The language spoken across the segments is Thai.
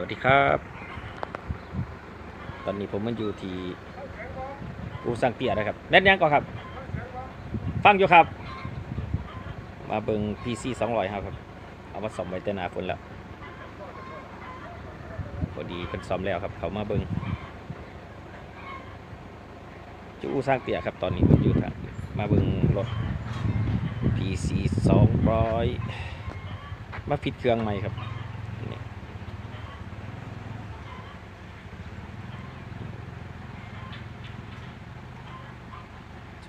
สวัสดีครับ ตอนนี้ผมมันอยู่ที่อูสังเตียนะครับแน่นยังก่อนครับ ฟังอยู่ครับ มาเบิง PC 200ครับครับเอามาซ่อมไว้แต่นาฝนแล้วพอดีเป็นซ่อมแล้วครับ เขามาเบิงจูอูสร้างเตียครับ ตอนนี้ผมอยู่ทางมาเบิงรถ PC 200 มาผิดเครื่องใหม่ครับ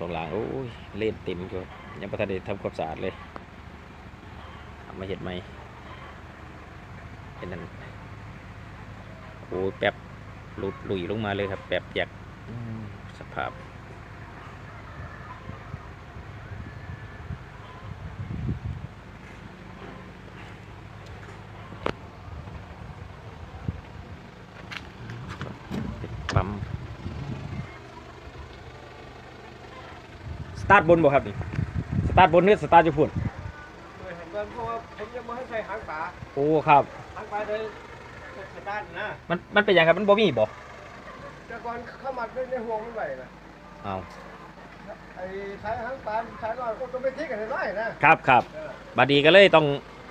ส่วนหลังโอ้ยเล่นเต็มอยู่ครับยังประทันได้ทำความสะอาดเลยเอามาเห็ดไหมเป็นนั่นโอ้ยแป๊บหลุดหลุยลงมาเลยครับ แป๊บอยากอืมสภาพ ตาร์ทบนบ่ครับนี่สตาร์ทบนหรือสตาร์ทจะพุ่นเคยเห็นกันเพราะว่าผมยังไม่ให้ใส่หางปลาโอ้ครับหางปลาเลยสตาร์ทนะมันมันเป็นหยังครับมันบ่มีบ่แต่ก่อนเข้ามาด้วยในห่วงมันไหวนะเอาไอ้ใช้หางปลาใช้ลอยก็ต้องไปทิ้งกันได้นะครับครับเออบัดนี้ก็เลยต้อง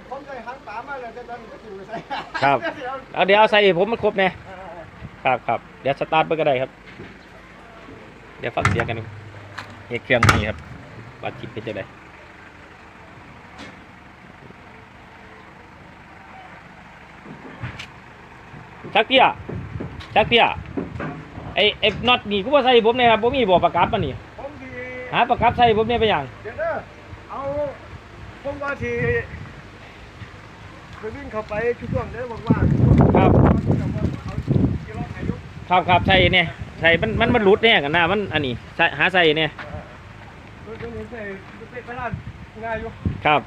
ผมใส่หางปลามาแล้วแต่ตอนนี้ก็ถือใส่ครับเดี๋ยวเอาเดี๋ยวเอาใส่ให้ผมมันครบแน่เออ ครับครับเดี๋ยวสตาร์ทเบิ่งก็ได้ครับ เดี๋ยวฟังเสียงกันดู เฮ็ดเครื่องใหม่ครับว่าจิตเป็นจังไดชักเตี้ยชักเตี้ยไอ้ไอ้น็อตนี่กูบ่ใส่ให้ผมเนี่ยครับบ่มีบ่ประกับมันนี่ผมทีหาประกับใส่ให้ผมเนี่ยไปหยังเดี๋ยวเด้อเอาผมว่าทีไปวิ่งเข้าไปช่วงเด้อว่างๆครับเอากิโลอายุครับครับใส่เนี่ยใส่มันมันมันหลุดเนี่ยกันหน้ามันอันนี้ใส่หาใส่เนี่ย รถนี้ใส่ไปตลาดง่ายอยู่ครับ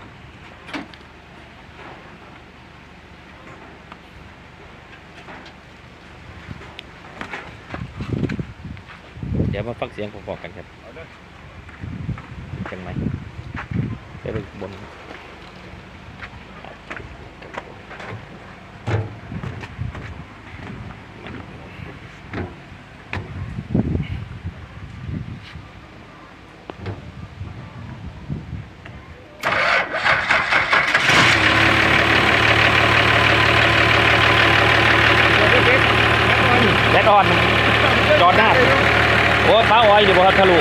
เดี๋ยวมาฟังเสียงพอๆกันครับ เอาเด้อกันไหมเดี๋ยวไปบนแลดออนจอดหน้า โอ้ฟ้าอ้อยอยู่บ่ครับทะลุ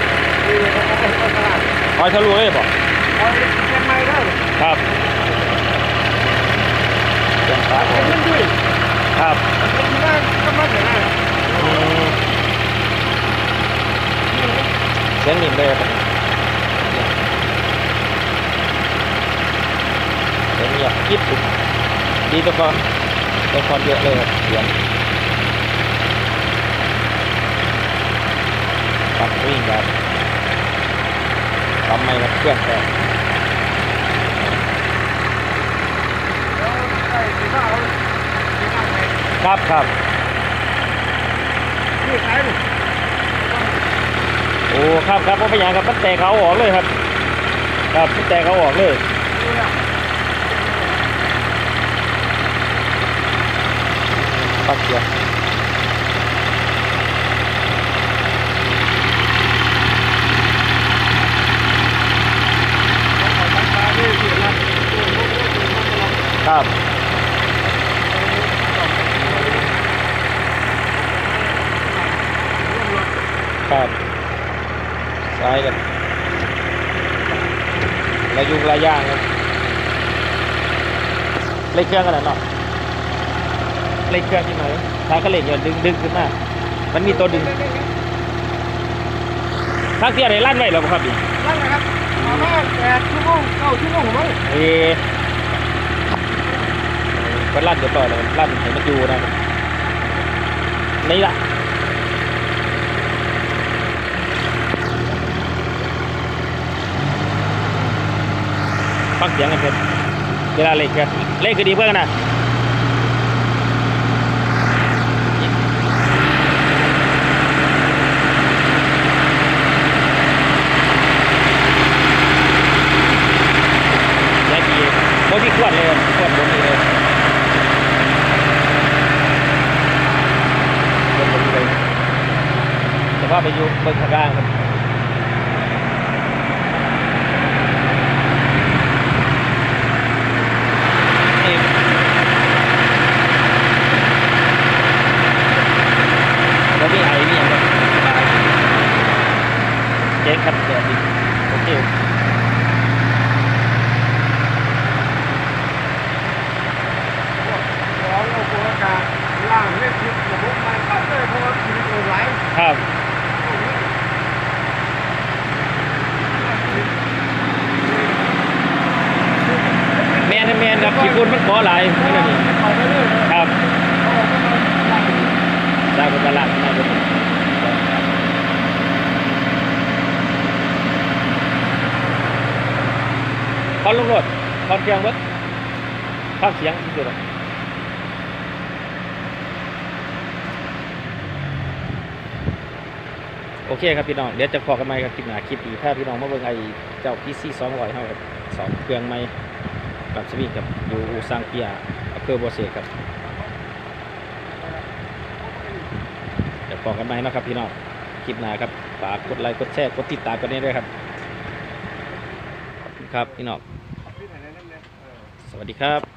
อ้อยทะลุเลยบ่เอาเก็บไม้ได้ครับเสียงฟ้าอ้ยเป็นด้วยครับเป็นที่นั่นก็มาเถอะนะอืมเสียงนิ่มเลยครับเสียงเงียบกิ๊บดีตัวก่อนตัวก่อนเยอะเลยครับเสียง ปักวิ่งแบบทำไมครับเครื่องแตกแล้วไอ้ที่ว่าเอาที่นั่นไงครับครับนี่ขายนี่โอ้ครับครับเพราะเป็นอย่างครับมันแตกเขาออกเลยครับ ครับมันแตกเขาออกเลยนี่นะปักเสียง เอาไปขายนี่สินะ ครับ ครับซ้ายกันระยุงระย่างครับเล่เครื่องกันนะเนาะเล่เครื่องที่ไหนท้ายก็เล่นอย่าดึงดึงขึ้นมามันมีตัวดึงทักเสียไหนลั่นไว้แล้วบ่ครับดินั่นแหละครับประมาณแปดชั่วโมงเก้าชั่วโมงมั้งเอ๊ะมันลั่นเดี๋ยวต่อยเลยลั่นให้มันอยู่นะนี่ละ ฟังเสียงกันเถอะเวลาเล็กันเล็กคือดีเพื่อนกันนะโคตรขวดเขวดเลยขวดดีเลยแต่ว่าไปอยู่เบื้องข้างลางครับ ล่างเล็กนิดระบบมันก็เลยพอชีวิตเราไหลครับแมนแมนครับขี้ฝุ่นมันก่อหลายนี่นะนี่เอาไปเรื่อยเลครับได้เป็นตลาดได้เป็นคอนลงรถคอนเสียงเบิดคอนเสียงที่สุดอะ โอเคครับพี่น้อง เดี๋ยวจะพอกันใหม่ครับคลิปหนาคลิปอีถ้าพี่น้องมาเบิ่งไอ้เจ้าพีซีสองร้อยเท่ากับสองเครื่องไม้กับสวิงกับอยู่ซังเปียอำเภอบัวเสกครับเดี๋ยวพอกันใหม่นะครับพี่น้องคลิปหนาครับฝากกดไลค์กดแชร์กดติดตามกันนี้ด้วยครับครับพี่น้องสวัสดีครับ